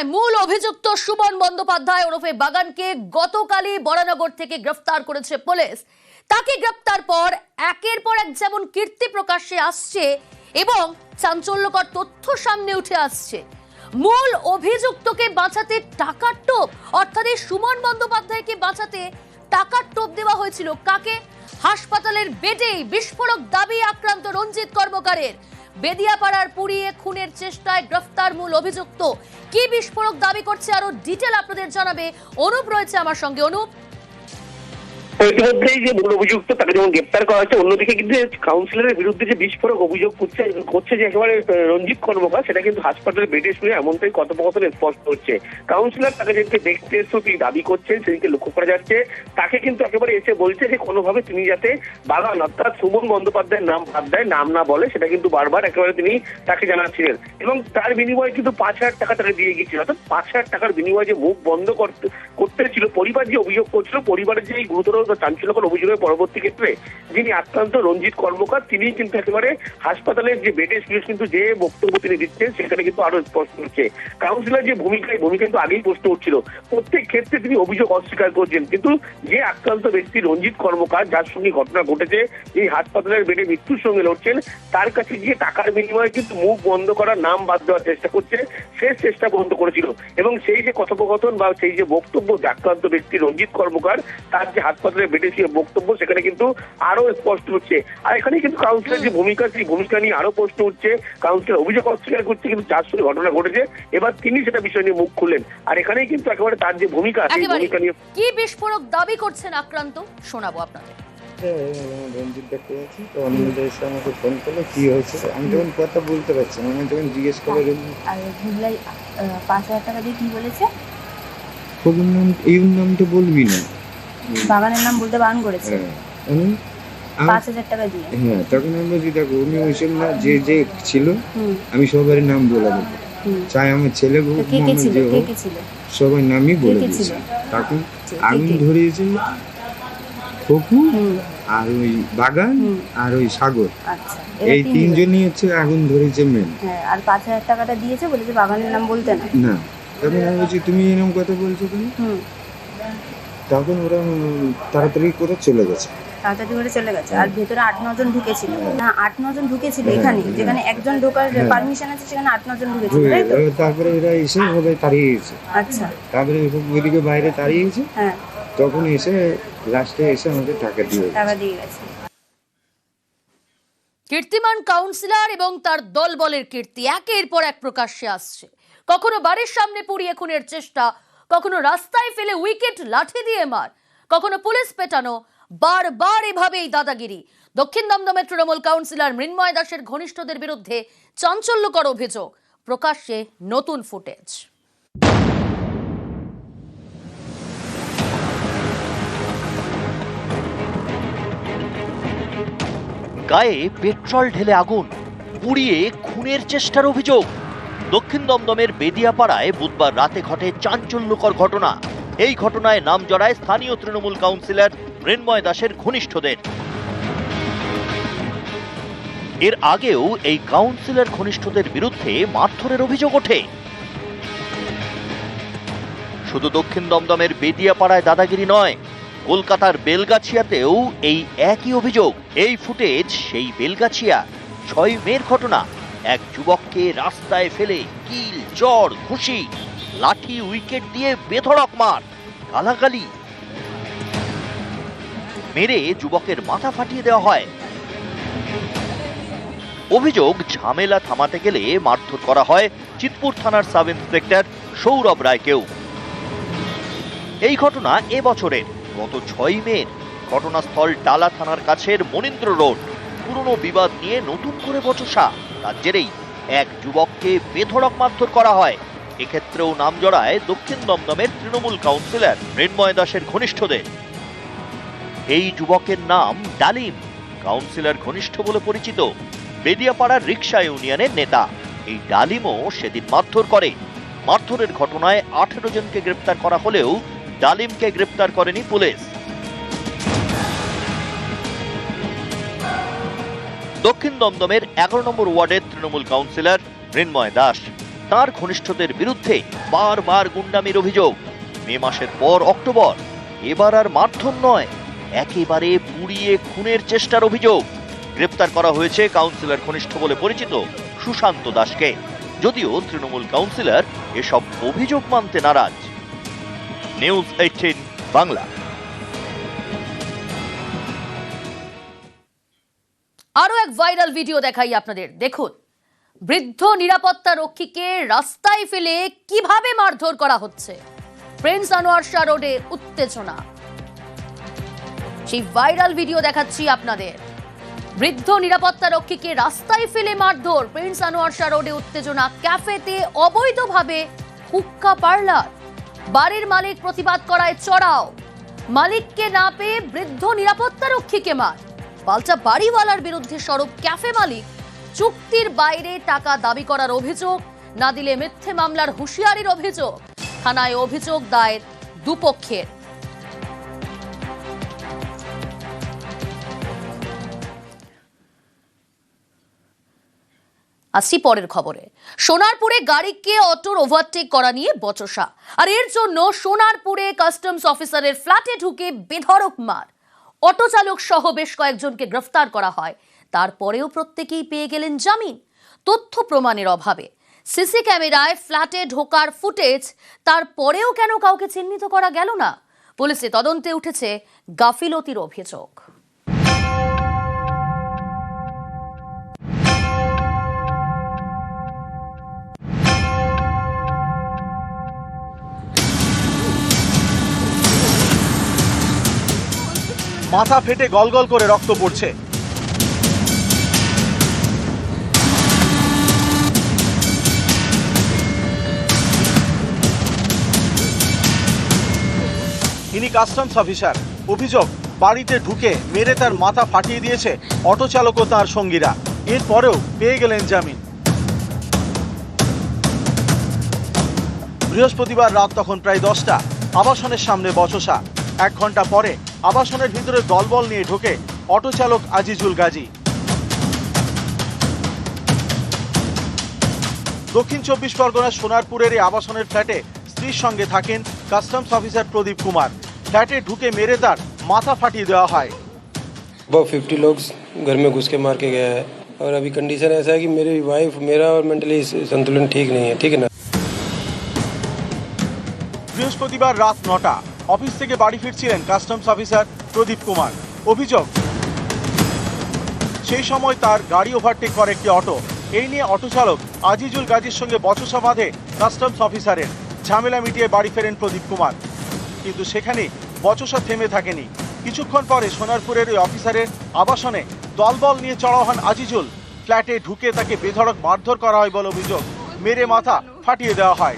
ঘটনায় মূল অভিযুক্ত সুমন বন্দ্যোপাধ্যায় ওরফে বাগানকে গতকালই বরানগর থেকে গ্রেফতার করেছে পুলিশ। তাকে গ্রেফতার পর একের পর এক যেমন কীর্তি প্রকাশ্যে আসছে এবং চাঞ্চল্যকর তথ্য সামনে উঠে আসছে। মূল অভিযুক্তকে বাঁচাতে টাকার টোপ, অর্থাৎ এই সুমন বন্দ্যোপাধ্যায়কে বাঁচাতে টাকার টোপ দেওয়া হয়েছিল কাকে? হাসপাতালের বেডেই বিস্ফোরক দাবি আক্রান্ত রঞ্জিত কর্মকারের। বেদিয়াপাড়ার পুড়িয়ে খুনের চেষ্টায় গ্রেফতার মূল অভিযুক্ত। কি বিস্ফোরক দাবি করছে আরও ডিটেল আপনাদের জানাবে। অনুপ রয়েছে আমার সঙ্গে। অনুপ? ইতিমধ্যেই যে মূল অভিযুক্ত, তাকে যেমন গ্রেপ্তার করা হয়েছে, অন্যদিকে কিন্তু কাউন্সিলরের বিরুদ্ধে যে বিস্ফোরক অভিযোগ করছে করছে যে একেবারে রঞ্জিত কর্মকার, সেটা কিন্তু হাসপাতালে বেডে শুনে এমনটাই কথোপকথন স্পষ্ট হচ্ছে। কাউন্সিলর তাকে যেদিকে দেখতে এসছো, তিনি দাবি করছেন, সেদিকে লক্ষ্য করা যাচ্ছে। তাকে কিন্তু একেবারে এসে বলছে যে কোনোভাবে তিনি যাতে বাগান, অর্থাৎ সুমন বন্দ্যোপাধ্যায়ের নাম বাদ দেয়, নাম না বলে, সেটা কিন্তু বারবার একেবারে তিনি তাকে জানাচ্ছিলেন। এবং তার বিনিময়ে কিন্তু পাঁচ হাজার টাকা তাকে দিয়ে গিয়েছিল। অর্থাৎ পাঁচ হাজার টাকার বিনিময়ে যে মুখ বন্ধ করতে করতে ছিল পরিবার যে অভিযোগ করছিল, পরিবারের যে এই গুরুতর বা চাঞ্চল্যকর অভিযোগের পরবর্তী ক্ষেত্রে যিনি আক্রান্ত রঞ্জিত কর্মকার তিনি কিন্তু একেবারে হাসপাতালের যে বেডে শুয়ে কিন্তু যে বক্তব্য তিনি দিচ্ছেন, সেখানে কিন্তু আরও স্পষ্ট হচ্ছে। কাউন্সিলর যে ভূমিকা ভূমিকা কিন্তু আগেই প্রশ্ন উঠছিল। প্রত্যেক ক্ষেত্রে তিনি অভিযোগ অস্বীকার করছেন, কিন্তু যে আক্রান্ত ব্যক্তি রঞ্জিত কর্মকার, যার সঙ্গে ঘটনা ঘটেছে, এই হাসপাতালের বেডে মৃত্যুর সঙ্গে লড়ছেন, তার কাছে গিয়ে টাকার বিনিময়ে কিন্তু মুখ বন্ধ করার নাম বাদ দেওয়ার চেষ্টা করছে শেষ চেষ্টা বন্ধ করেছিল। এবং সেই যে কথোপকথন বা সেই যে বক্তব্য আক্রান্ত ব্যক্তি রঞ্জিত কর্মকার, তার যে হাসপাতালে বেডে শুয়ে বক্তব্য সেখানে কিন্তু আরও স্পষ্ট হচ্ছে। আর এখানে কিন্তু কাউন্সিলের যে ভূমিকা সেই ভূমিকা নিয়ে আরও প্রশ্ন উঠছে। কাউন্সিলর অভিযোগ অস্বীকার করছে কিন্তু সঙ্গে ঘটনা ঘটেছে। এবার তিনি সেটা বিষয় নিয়ে মুখ খুললেন। আর এখানেই কিন্তু একেবারে তার যে ভূমিকা সেই ভূমিকা নিয়ে কি বিস্ফোরক দাবি করছেন আক্রান্ত? শোনাবো আপনাদের। রঞ্জিত দেখতে যাচ্ছি তো অনিন্দিতা এসে আমাকে ফোন করল কি হয়েছে? আমি তখন কথা বলতে পারছি না আমি তখন জিজ্ঞেস করে রঞ্জিত আর ভুবলাই আহ, পাঁচ হাজার টাকা দিয়ে কি বলেছে? এই নামটা বলবি না। বাগানের নাম বলতে বারণ করেছে। হ্যাঁ। আমি পাঁচ হাজার টাকা দিয়ে। হ্যাঁ তখন আমি বলছি দেখো উনি ওইসব না যে যে ছিল আমি সবার নাম বলে দেবো। চাই আমার ছেলে হোক যে হোক নামই বলে দিয়েছি। তখন আগুন? ধরিয়েছে আর ওই বাগান আর ওই সাগর। আচ্ছা এই তিনজনই হচ্ছে আগুন ধরেছে মেন হ্যাঁ আর পাঁচ হাজার টাকাটা দিয়েছে বলেছে বাগানের নাম বলতে না। না তখন আমি বলছি তুমি এরকম কথা বলছো হুম। তখন ওরা তাড়াতাড়ি করে চলে গেছে। তাড়াতাড়ি করে চলে গেছে। আর ভেতরে আট নজন ঢুকেছিল। না আট নজন ঢুকেছিল হ্যাঁ, এখানে হ্যাঁ। যেখানে একজন ঢোকার হ্যাঁ। পারমিশন আছে সেখানে আট নজন ঢুকেছিল তাই তো? তারপরে এরা এসে তাড়িয়ে গেছে আচ্ছা। তারপরে ওইদিকে বাইরে তাড়িয়ে গেছে হ্যাঁ। তখন এসে লাস্টে এসে আমাকে টাকা দিয়ে টাকা দিয়ে গেছে। কীর্তিমান কাউন্সিলর এবং তার দলবলের কীর্তি একের পর এক প্রকাশ্যে আসছে। কখনো বাড়ির সামনে পুড়িয়ে খুনের চেষ্টা কখনো রাস্তায় ফেলে উইকেট লাঠি দিয়ে মার, কখনো পুলিশ পেটানো, বারবার এভাবেই দাদাগিরি। দক্ষিণ দমদমের তৃণমূল কাউন্সিলর মৃন্ময় দাসের ঘনিষ্ঠদের বিরুদ্ধে চাঞ্চল্যকর অভিযোগ, প্রকাশ্যে নতুন ফুটেজ। গায়ে পেট্রোল ঢেলে আগুন, পুড়িয়ে খুনের চেষ্টার অভিযোগ। দক্ষিণ দমদমের বেদিয়াপাড়ায় বুধবার রাতে ঘটে চাঞ্চল্যকর ঘটনা। এই ঘটনায় নাম জড়ায় স্থানীয় তৃণমূল কাউন্সিলর মৃন্ময় দাসের ঘনিষ্ঠদের। এর আগেও এই কাউন্সিলর ঘনিষ্ঠদের বিরুদ্ধে মারধরের অভিযোগ ওঠে। শুধু দক্ষিণ দমদমের বেদিয়াপাড়ায় দাদাগিরি নয়, কলকাতার বেলগাছিয়াতেও এই একই অভিযোগ। এই ফুটেজ সেই বেলগাছিয়া, ছয় মের ঘটনা। এক যুবককে রাস্তায় ফেলে কিল, চর, ঘুষি, লাঠি, উইকেট দিয়ে বেধড়ক মার, গালাগালি মেরে যুবকের মাথা ফাটিয়ে দেওয়া হয়। অভিযোগ, ঝামেলা থামাতে গেলে মারধর করা হয় চিতপুর থানার সাব ইন্সপেক্টর সৌরভ রায়কেও। এই ঘটনা এবছরের গত ছয় মে ঘটনাস্থল টালা থানার কাছের মনীন্দ্র রোড। পুরনো বিবাদ নিয়ে নতুন করে বচসা। তার জেরেই এক যুবককে বেধড়ক মারধর করা হয়। এক্ষেত্রেও নাম জড়ায় দক্ষিণ দমদমের তৃণমূল কাউন্সিলর মৃন্ময় দাসের ঘনিষ্ঠদের। এই যুবকের নাম ডালিম, কাউন্সিলর ঘনিষ্ঠ বলে পরিচিত। বেদিয়াপাড়ার রিক্সা ইউনিয়নের নেতা। এই ডালিমও সেদিন মারধর করে। মারধরের ঘটনায় আঠেরো জনকে গ্রেপ্তার করা হলেও ডালিমকে গ্রেপ্তার করেনি পুলিশ। দক্ষিণ দমদমের এগারো নম্বর ওয়ার্ডের তৃণমূল কাউন্সিলর মৃন্ময় দাস। তার ঘনিষ্ঠদের বিরুদ্ধে বারবার গুন্ডামির অভিযোগ। মে মাসের পর অক্টোবর, এবার আর মারধর নয়, একেবারে পুড়িয়ে খুনের চেষ্টার অভিযোগ। গ্রেপ্তার করা হয়েছে কাউন্সিলর ঘনিষ্ঠ বলে পরিচিত সুশান্ত দাসকে। যদিও তৃণমূল কাউন্সিলর এসব অভিযোগ মানতে নারাজ। News eighteen, Bangla. আরও এক ভাইরাল ভিডিও দেখাই আপনাদের। দেখুন, বৃদ্ধ নিরাপত্তা রক্ষীকে রাস্তায় ফেলে কীভাবে মারধর করা হচ্ছে? প্রিন্স আনোয়ার শাহ রোডে উত্তেজনা। সেই ভাইরাল ভিডিও দেখাচ্ছি আপনাদের। বৃদ্ধ নিরাপত্তা রক্ষীকে রাস্তায় ফেলে মারধর। প্রিন্স আনোয়ার শাহ রোডে উত্তেজনা। ক্যাফেতে অবৈধভাবে হুক্কা পার্লার। বাড়ির মালিক প্রতিবাদ করায় চড়াও। মালিককে না পেয়ে বৃদ্ধ নিরাপত্তা রক্ষীকে মার। পাল্টা বাড়িওয়ালার বিরুদ্ধে সরব ক্যাফে মালিক, চুক্তির বাইরে টাকা দাবি করার অভিযোগ, না দিলে মিথ্যে মামলার হুঁশিয়ারির অভিযোগ, থানায় অভিযোগ দায়ের দুপক্ষের। আসছি পরের খবরে। সোনারপুরে গাড়িকে অটোর ওভারটেক করা নিয়ে বচসা। আর এর জন্য সোনারপুরে কাস্টমস অফিসারের ফ্ল্যাটে ঢুকে বেধড়ক মার। অটো চালক সহ বেশ কয়েকজনকে গ্রেফতার করা হয়। তারপরেও প্রত্যেকেই পেয়ে গেলেন জামিন। তথ্য প্রমাণের অভাবে। সিসি ক্যামেরায় ফ্ল্যাটে ঢোকার ফুটেজ তারপরেও কেন কাউকে চিহ্নিত করা গেল না? পুলিশে তদন্তে উঠেছে গাফিলতির অভিযোগ। মাথা ফেটে গলগল করে রক্ত পড়ছে। ইনি কাস্টমস অফিসার। অভিযোগ, বাড়িতে ঢুকে মেরে তার মাথা ফাটিয়ে দিয়েছে অটো চালক ও তার সঙ্গীরা। এরপরেও পেয়ে গেলেন জামিন। বৃহস্পতিবার রাত তখন প্রায় দশটা। আবাসনের সামনে বচসা। এক ঘণ্টা পরে আবাসনের ভিতরে দলবল নিয়ে ঢোকে অটো চালক আজিজুল গাজী দক্ষিণ চব্বিশ পরগনার সোনারপুরের এই আবাসনের ফ্ল্যাটে স্ত্রীর সঙ্গে থাকেন কাস্টমস অফিসার প্রদীপ কুমার ফ্ল্যাটে ঢুকে মেরে তার মাথা ফাটিয়ে দেওয়া হয় अब फिफ्टी लोग घर में घुस के मार के गया है और अभी कंडीशन ऐसा है कि मेरी वाइफ मेरा और मेंटली संतुलन ठीक नहीं है ठीक है ना বৃহস্পতিবার রাত নটা অফিস থেকে বাড়ি ফিরছিলেন কাস্টমস অফিসার প্রদীপ কুমার। অভিযোগ, সেই সময় তার গাড়ি ওভারটেক করে একটি অটো। এই নিয়ে অটো চালক আজিজুল গাজীর সঙ্গে বচসা বাঁধে কাস্টমস অফিসারের। ঝামেলা মিটিয়ে বাড়ি ফেরেন প্রদীপ কুমার। কিন্তু সেখানে বচসা থেমে থাকেনি। কিছুক্ষণ পরে সোনারপুরের ওই অফিসারের আবাসনে দলবল নিয়ে চড়া হন আজিজুল। ফ্ল্যাটে ঢুকে তাকে বেধড়ক মারধর করা হয় বলে অভিযোগ। মেরে মাথা ফাটিয়ে দেওয়া হয়।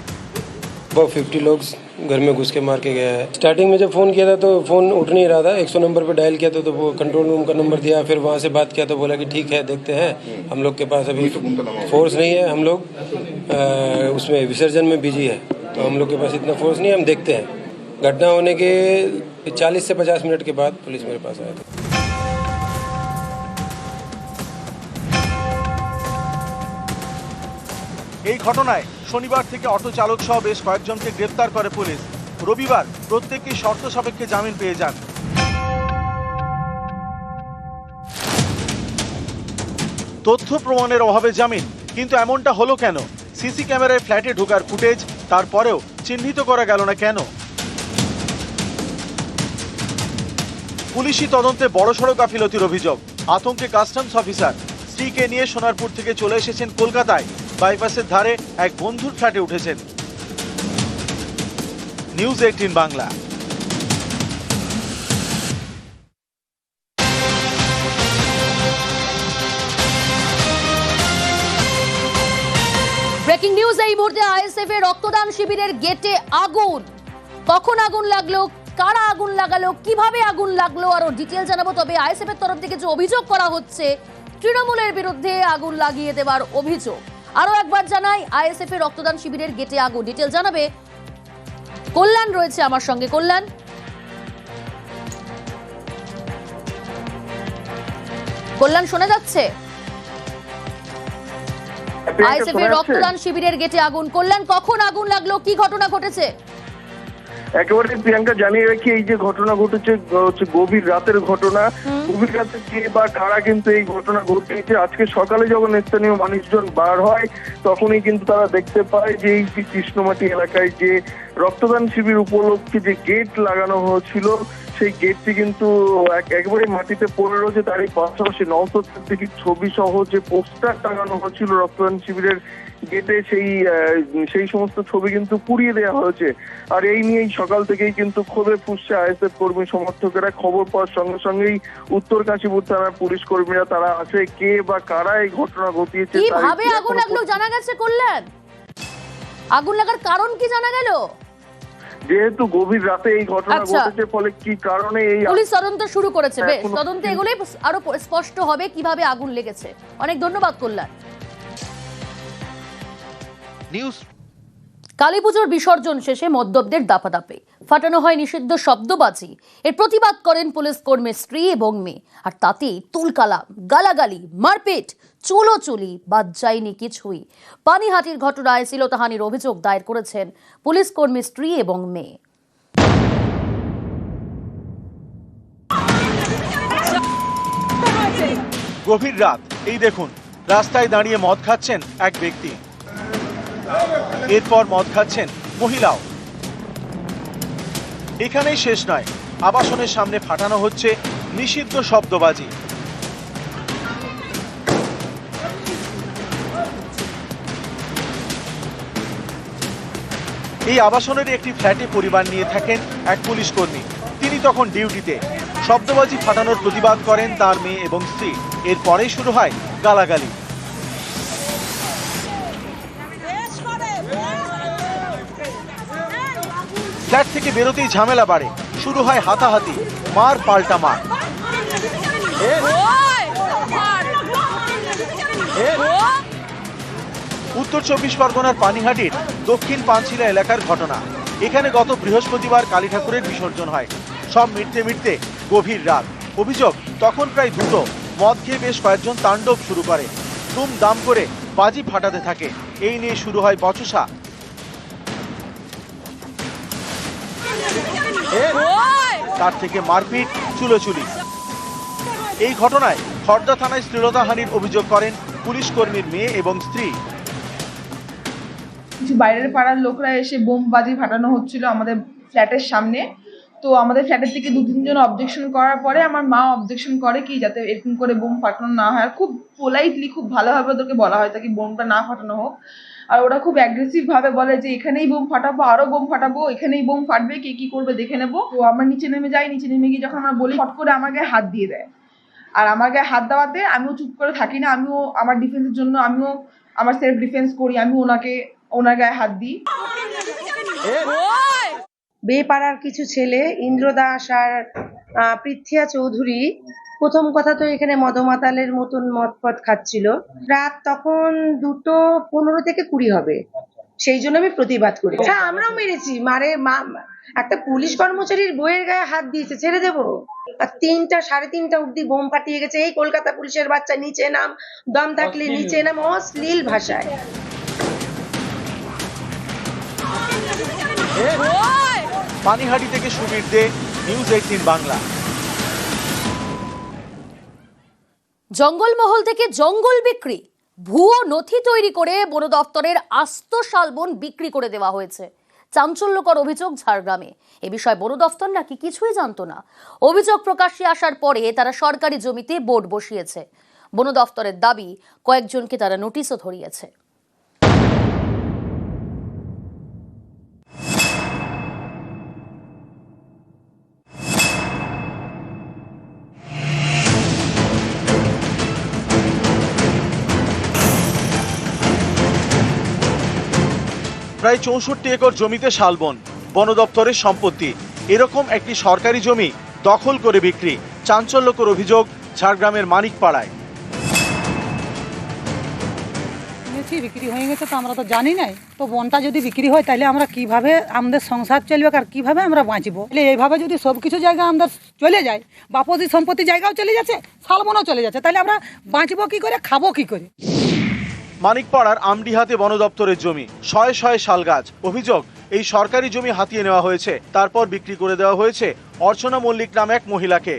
ফিফটি লোকস घर में घुस के मार के गया है। स्टार्टिंग में जब फ़ोन किया था तो फ़ोन उठ नहीं रहा था। 100 नंबर पे डायल किया था तो वो कंट्रोल रूम का नंबर दिया। फिर वहाँ से बात किया तो बोला कि ठीक है, देखते हैं। हम लोग के पास अभी फोर्स नहीं है। हम लोग उसमें विसर्जन में बिज़ी है। तो हम लोग के पास इतना फोर्स नहीं है। हम देखते हैं। घटना होने के 40 से 50 मिनट के बाद पुलिस मेरे पास आया था। এই ঘটনায় শনিবার থেকে অটো চালক সহ বেশ কয়েকজনকে গ্রেপ্তার করে পুলিশ। রবিবার প্রত্যেককে শর্ত সাপেক্ষে জামিন পেয়ে যান। তথ্য প্রমাণের অভাবে জামিন, কিন্তু এমনটা হলো কেন? সিসি ক্যামেরায় ফ্ল্যাটে ঢোকার ফুটেজ, তারপরেও চিহ্নিত করা গেল না কেন? পুলিশি তদন্তে বড়সড় গাফিলতির অভিযোগ। আতঙ্কে কাস্টমস অফিসার স্ত্রীকে নিয়ে সোনারপুর থেকে চলে এসেছেন কলকাতায়। বাইপাসের ধারে এক বন্ধুর ফ্ল্যাটে উঠেছেন। News eighteen Bangla. Breaking news এই মুহূর্তে আইএসএফ এর রক্তদান শিবিরের গেটে আগুন। কখন আগুন লাগল? কারা আগুন লাগালো? কীভাবে আগুন লাগল? আরও ডিটেল জানাব, তবে আইএসএফ এর তরফ থেকে যে অভিযোগ করা হচ্ছে, তৃণমূলের বিরুদ্ধে আগুন লাগিয়ে দেওয়ার অভিযোগ। আরও একবার জানাই আইএসএফ এর রক্তদান শিবিরের গেটে আগুন ডিটেল জানাবে কল্যাণ রয়েছে আমার সঙ্গে। কল্যাণ? কল্যাণ শোনা যাচ্ছে? আইএসএফ এর রক্তদান শিবিরের গেটে আগুন। কল্যাণ কখন আগুন লাগল? কি ঘটনা ঘটেছে? একেবারে প্রিয়াঙ্কা জানিয়ে রাখি এই যে ঘটনা ঘটেছে হচ্ছে গভীর রাতের ঘটনা। গভীর রাতে কে বা কারা কিন্তু এই ঘটনা ঘটিয়েছে আজকে সকালে যখন স্থানীয় মানুষজন বার হয় তখনই কিন্তু তারা দেখতে পায় যে এই কৃষ্ণমাটি এলাকায় যে রক্তদান শিবির উপলক্ষে যে গেট লাগানো হয়েছিল সেই গেটটি কিন্তু একেবারে মাটিতে পড়ে রয়েছে। তারই পাশাপাশি নওসদ সিদ্দিকির ছবি সহ যে পোস্টার টাঙানো হয়েছিল রক্তদান শিবিরের গেটে সেই সেই সমস্ত ছবি কিন্তু পুড়িয়ে দেওয়া হয়েছে। আর এই নিয়েই সকাল থেকেই কিন্তু ক্ষোভে ফুসছে আইএসএফ কর্মী সমর্থকেরা। খবর পাওয়ার সঙ্গে সঙ্গেই উত্তর কাশীপুর থানার পুলিশ কর্মীরা তারা আছে কে বা কারা এই ঘটনা ঘটিয়েছে কীভাবে আগুন লাগল জানা গেছে করলেন আগুন লাগার কারণ কি জানা গেল? যেহেতু গভীর রাতে এই ঘটনা আচ্ছা। ঘটেছে ফলে কি কারণে এই পুলিশ তদন্ত শুরু করেছে। বেশ তদন্তে তদন্ত এগুলোই আরও স্পষ্ট হবে কীভাবে আগুন লেগেছে। অনেক ধন্যবাদ কল্যাণ। নিউজ কালী পুজোর বিসর্জন শেষে মদ্যপদের দাপাদাপে। ফাটানো হয় নিষিদ্ধ শব্দবাজি। এর প্রতিবাদ করেন পুলিশ কর্মীর স্ত্রী এবং মেয়ে। আর তাতেই তুলকালাম গালাগালি, মারপিট, চুলোচুলি বাদ যায়নি কিছুই। পানিহাটির ঘটনায় শ্লীলতাহানির অভিযোগ দায়ের করেছেন পুলিশ কর্মীর স্ত্রী এবং মেয়ে। গভীর রাত। এই দেখুন, রাস্তায় দাঁড়িয়ে মদ খাচ্ছেন এক ব্যক্তি। এরপর মদ খাচ্ছেন মহিলাও। এখানেই শেষ নয়, আবাসনের সামনে ফাটানো হচ্ছে নিষিদ্ধ শব্দবাজি। এই আবাসনের একটি ফ্ল্যাটে পরিবার নিয়ে থাকেন এক পুলিশ কর্মী। তিনি তখন ডিউটিতে। শব্দবাজি ফাটানোর প্রতিবাদ করেন তার মেয়ে এবং স্ত্রী। এরপরেই শুরু হয় গালাগালি। ফ্ল্যাট থেকে বেরোতেই ঝামেলা বাড়ে। শুরু হয় হাতাহাতি, মার পাল্টা মার। উত্তর চব্বিশ পরগনার পানিহাটির দক্ষিণ পাঁচশিলা এলাকার ঘটনা। এখানে গত বৃহস্পতিবার কালী ঠাকুরের বিসর্জন হয়। সব মিটতে মিটতে গভীর রাত। অভিযোগ, তখন প্রায় দুটো। মদ খেয়ে বেশ কয়েকজন তাণ্ডব শুরু করে। দুম দাম করে বাজি ফাটাতে থাকে। এই নিয়ে শুরু হয় বচসা। তার থেকে মারপিট চুলোচুলি। এই ঘটনায় হরদা থানায় শ্লীলতাহানির অভিযোগ করেন পুলিশ কর্মীর মেয়ে এবং স্ত্রী। কিছু বাইরের পাড়ার লোকরা এসে বোম বাজি ফাটানো হচ্ছিল আমাদের ফ্ল্যাটের সামনে। তো আমাদের ফ্ল্যাটের থেকে দু তিনজন অবজেকশন করার পরে আমার মা অবজেকশন করে কি যাতে এরকম করে বোম ফাটানো না হয়। খুব পোলাইটলি খুব ভালোভাবে ওদেরকে বলা হয় তাকে বোমটা না ফাটানো হোক। আর ওরা খুব অ্যাগ্রেসিভ ভাবে বলে যে, এখানেই বোম ফাটাবো, আরও বোম ফাটাবো, এখানেই বোম ফাটবে, কে কি করবে দেখে নেব। তো আমরা নিচে নেমে যাই, নিচে নেমে গিয়ে যখন আমরা বলি, ফট করে আমাকে হাত দিয়ে দেয়। আর আমাকে হাত দেওয়াতে আমিও চুপ করে থাকি না, আমিও আমার ডিফেন্সের জন্য আমিও আমার সেলফ ডিফেন্স করি, আমি ওনাকে, ওনার গায়ে হাত দিই। বেপাড়ার কিছু ছেলে ইন্দ্র দাস আর আহ, পৃথ্বিয়া চৌধুরী প্রথম কথা তো এখানে মদমাতালের মতন মদ পদ খাচ্ছিল। রাত তখন দুটো পনেরো থেকে কুড়ি হবে। সেই জন্য আমি প্রতিবাদ করি। হ্যাঁ আমরাও মেরেছি। মারে মা একটা পুলিশ কর্মচারীর বইয়ের গায়ে হাত দিয়েছে ছেড়ে দেবো? আর তিনটা সাড়ে তিনটা অব্দি বোম ফাটিয়ে গেছে। এই কলকাতা পুলিশের বাচ্চা নিচে নাম দম থাকলে নিচে নাম অশ্লীল ভাষায়। পানিহাটি থেকে সুবীর দে, নিউজ এইটিন বাংলা। জঙ্গলমহল থেকে জঙ্গল বিক্রি। ভুয়ো নথি তৈরি করে বন দপ্তরের আস্ত শালবন বিক্রি করে দেওয়া হয়েছে। চাঞ্চল্যকর অভিযোগ ঝাড়গ্রামে। এ বিষয়ে বন দফতর নাকি কিছুই জানতো না। অভিযোগ প্রকাশ্যে আসার পরে তারা সরকারি জমিতে বোর্ড বসিয়েছে। বন দফতরের দাবি, কয়েকজনকে তারা নোটিশও ধরিয়েছে। প্রায় চৌষট্টি একর জমিতে শালবন, বন দপ্তরের সম্পত্তি। এরকম একটি সরকারি জমি দখল করে বিক্রি, চাঞ্চল্যকর অভিযোগ ঝাড়গ্রামের মানিকপাড়ায়। শুনেছি, বিক্রি হয়ে গেছে তো আমরা তো জানি নাই। তো বনটা যদি বিক্রি হয়, তাহলে আমরা কীভাবে আমাদের সংসার চলবে আর কীভাবে আমরা বাঁচবো? তাহলে এইভাবে যদি সব কিছু জায়গা আমাদের চলে যায় বাপতি সম্পত্তি জায়গাও চলে যাচ্ছে, শালবনও চলে যাচ্ছে, তাহলে আমরা বাঁচবো কি করে, খাব কি করে? মানিকপাড়ার আমডিহাতে বন দপ্তরের জমি। শয়ে শয়ে শাল গাছ অভিযোগ, এই সরকারি জমি হাতিয়ে নেওয়া হয়েছে। তারপর বিক্রি করে দেওয়া হয়েছে অর্চনা মল্লিক নামে এক মহিলাকে।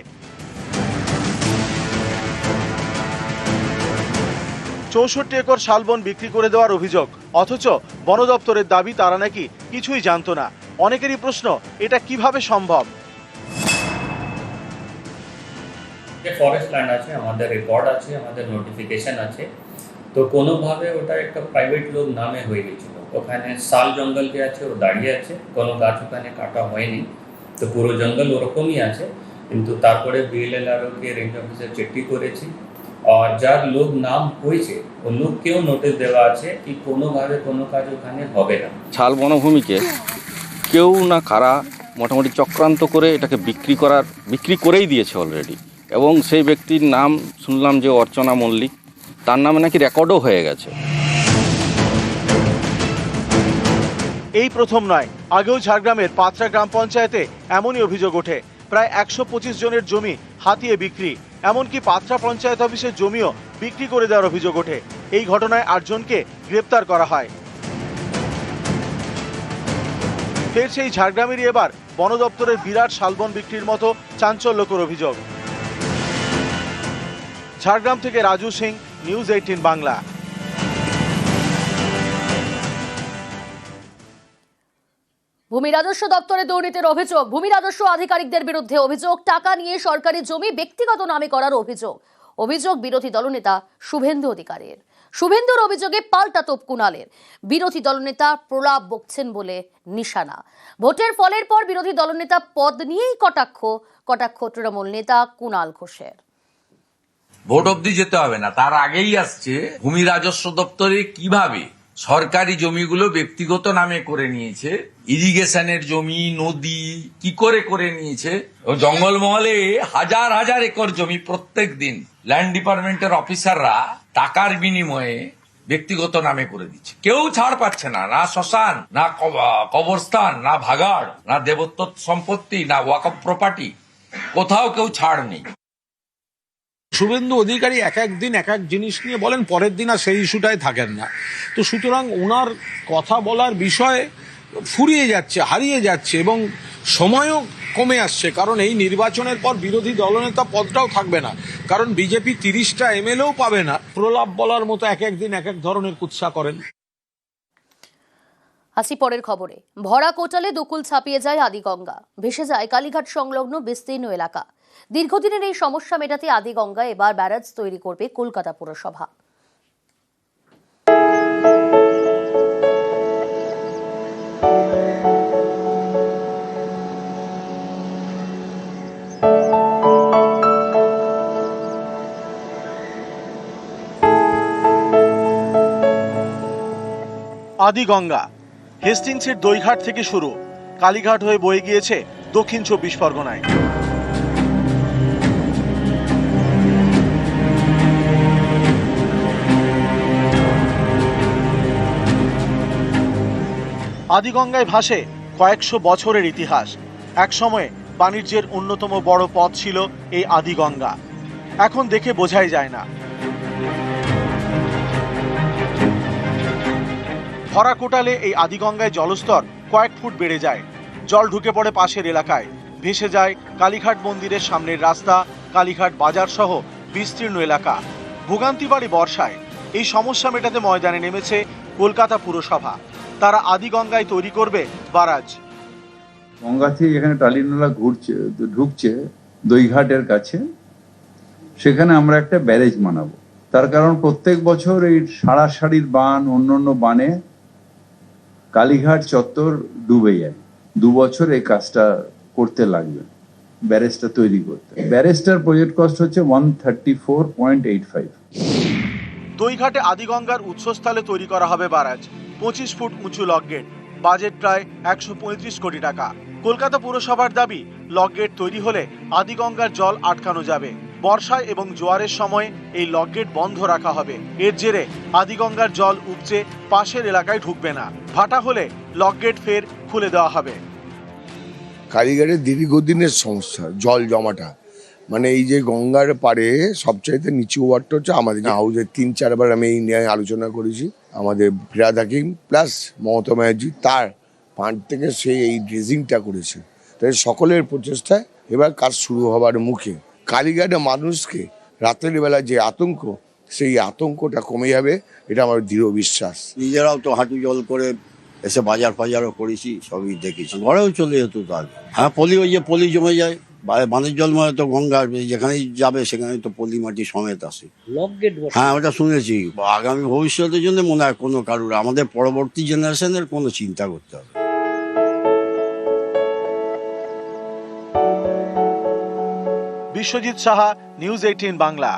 চৌষট্টি একর শালবন বিক্রি করে দেওয়ার অভিযোগ। অথচ বন দপ্তরের দাবি, তারা নাকি কিছুই জানতো না। অনেকেরই প্রশ্ন, এটা কীভাবে সম্ভব? ফরেস্ট ল্যান্ড আছে, আমাদের রেকর্ড আছে, আমাদের নোটিফিকেশন আছে। তো কোনোভাবে ওটা একটা প্রাইভেট লোক নামে হয়ে গেছিল। ওখানে শাল জঙ্গল যে আছে, ও দাঁড়িয়ে আছে। কোনো গাছ ওখানে কাটা হয়নি। তো পুরো জঙ্গল ওরকমই আছে। কিন্তু তারপরে বিএলএলআরওকে রেঞ্জ অফিসার চিঠি করেছি। আর যার লোক নাম হয়েছে ও লোককেও নোটিশ দেওয়া আছে কি কোনোভাবে কোনো কাজ ওখানে হবে না। শাল বনভূমিকে কেউ না কারা মোটামুটি চক্রান্ত করে এটাকে বিক্রি করার, বিক্রি করেই দিয়েছে অলরেডি এবং সেই ব্যক্তির নাম শুনলাম যে অর্চনা মল্লিক। তার নামে নাকি রেকর্ডও হয়ে গেছে। এই প্রথম নয়, আগেও ঝাড়গ্রামের পাত্রা গ্রাম পঞ্চায়েতে এমনই অভিযোগ ওঠে। প্রায় একশো পঁচিশ জনের জমি হাতিয়ে বিক্রি, এমনকি পাত্রা পঞ্চায়েত অফিসের জমিও বিক্রি করে দেওয়ার অভিযোগ ওঠে। এই ঘটনায় আটজনকে গ্রেপ্তার করা হয়। ফের সেই ঝাড়গ্রামেরই এবার বন দপ্তরের বিরাট শালবন বিক্রির মতো চাঞ্চল্যকর অভিযোগ। ঝাড়গ্রাম থেকে রাজু সিং নিউজ এইটিন বাংলা ভূমি রাজস্ব দপ্তরে দুর্নীতির অভিযোগ। ভূমি রাজস্ব আধিকারিকদের বিরুদ্ধে অভিযোগ, টাকা নিয়ে সরকারি জমি ব্যক্তিগত নামে করার অভিযোগ। অভিযোগ বিরোধী দলনেতা শুভেন্দু অধিকারীর। শুভেন্দুর অভিযোগে পাল্টা তোপ কুণালের। বিরোধী দলনেতা প্রলাপ বকছেন বলে নিশানা। ভোটের ফলের পর বিরোধী দলনেতা পদ নিয়েই কটাক্ষ কটাক্ষ তৃণমূল নেতা কুণাল ঘোষের। ভোট অব্দি যেতে হবে না। তার আগেই আসছে ভূমি রাজস্ব দপ্তরে কীভাবে সরকারি জমিগুলো ব্যক্তিগত নামে করে নিয়েছে, ইরিগেশনের জমি, নদী, কি করে করে নিয়েছে? জঙ্গলমহলে হাজার হাজার একর জমি প্রত্যেক দিন ল্যান্ড ডিপার্টমেন্টের অফিসাররা টাকার বিনিময়ে ব্যক্তিগত নামে করে দিচ্ছে। কেউ ছাড় পাচ্ছে না না শ্মশান, না কবরস্থান, না ভাগাড়, না দেবত্ব সম্পত্তি, না ওয়াকফ প্রপার্টি কোথাও কেউ ছাড় নেই। শুভেন্দু অধিকারী এক এক দিন এক এক জিনিস নিয়ে বলেন, পরের দিন আর সেই ইস্যুটাই থাকেন না। তো সুতরাং ওনার কথা বলার বিষয়ে ফুরিয়ে যাচ্ছে, হারিয়ে যাচ্ছে এবং সময়ও কমে আসছে। কারণ এই নির্বাচনের পর বিরোধী দলনেতা পদটাও থাকবে না। কারণ বিজেপি তিরিশটা এমএলএও পাবে না। প্রলাপ বলার মতো এক এক দিন এক এক ধরনের কুৎসা করেন। আসি পরের খবরে। ভরা কোটালে দকুল ছাপিয়ে যায় আদিগঙ্গা। ভেসে যায় কালীঘাট সংলগ্ন বিস্তীর্ণ এলাকা। দীর্ঘদিনের এই সমস্যা মেটাতে আদিগঙ্গা এবার ব্যারাজ তৈরি করবে কলকাতা পুরসভা। আদিগঙ্গা হেস্টিংসের দইঘাট থেকে শুরু। কালীঘাট হয়ে বয়ে গিয়েছে দক্ষিণ চব্বিশ পরগনায়। আদিগঙ্গায় ভাসে কয়েকশো বছরের ইতিহাস। একসময় বাণিজ্যের অন্যতম বড় পথ ছিল এই আদিগঙ্গা। এখন দেখে বোঝাই যায় না। ভরা কোটালে এই আদিগঙ্গায় জলস্তর কয়েক ফুট বেড়ে যায়। জল ঢুকে পড়ে পাশের এলাকায়। ভেসে যায় কালীঘাট মন্দিরের সামনের রাস্তা, কালীঘাট বাজার সহ বিস্তীর্ণ এলাকা। ভোগান্তি বাড়ি বর্ষায় এই সমস্যা মেটাতে ময়দানে নেমেছে কলকাতা পুরসভা। তারা আদিগঙ্গায় তৈরি করবে বারাজ। গঙ্গা থেকে যেখানে টালিনালা ঘুরছে ঢুকছে দইঘাটের কাছে। সেখানে আমরা একটা ব্যারেজ বানাবো। তার কারণ প্রত্যেক বছর এই সারাসারির বান অন্য অন্য বানে কালীঘাট চত্বর ডুবে যায়। দু বছর এই কাজটা করতে লাগবে ব্যারেজটা তৈরি করতে। ব্যারেজটার প্রজেক্ট কস্ট হচ্ছে one thirty four point eight five দইঘাটে আদিগঙ্গার উৎসস্থলে তৈরি করা হবে বারাজ। পঁচিশ ফুট উঁচু লকগেট বাজেট প্রায় একশো পঁয়ত্রিশ কোটি টাকা। কলকাতা পুরসভার দাবি লকগেট তৈরি হলে আদিগঙ্গার জল আটকানো যাবে। বর্ষায় এবং জোয়ারের সময় এই লকগেট বন্ধ রাখা হবে। এর জেরে আদিগঙ্গার জল উপচে পাশের এলাকায় ঢুকবে না। ভাটা হলে লকগেট ফের খুলে দেওয়া হবে। কারিগরের দীর্ঘদিনের সমস্যা, জল জমাটা। মানে এই যে গঙ্গার পাড়ে সবচাইতে নিচু ওয়ার্ডটা হচ্ছে আমাদের হাউসের তিন চারবার আমি এই নিয়ে আলোচনা করেছি। আমাদের ফিরাদ হাকিম প্লাস মমতা ব্যানার্জি তার ফান্ড থেকে সে এই ড্রেজিংটা করেছে। তাই সকলের প্রচেষ্টায় এবার কাজ শুরু হবার মুখে। কালীঘাটে মানুষকে রাতের বেলা যে আতঙ্ক, সেই আতঙ্কটা কমে যাবে, এটা আমার দৃঢ় বিশ্বাস। নিজেরাও তো হাঁটু জল করে এসে বাজার ফাজারও করেছি, সবই দেখেছি। ঘরেও চলে যেত তার। হ্যাঁ পলি ওই যে পলি জমে যায় বা- বানের জল মানে তো গঙ্গা যেখানেই যাবে সেখানে তো পলি মাটি সমেত আসে হ্যাঁ ওটা শুনেছি। আগামী ভবিষ্যতের জন্য মনে হয় কোনো কারুর আমাদের পরবর্তী জেনারেশনের কোনো চিন্তা করতে হবে। Biswajit Saha news eighteen Bangla.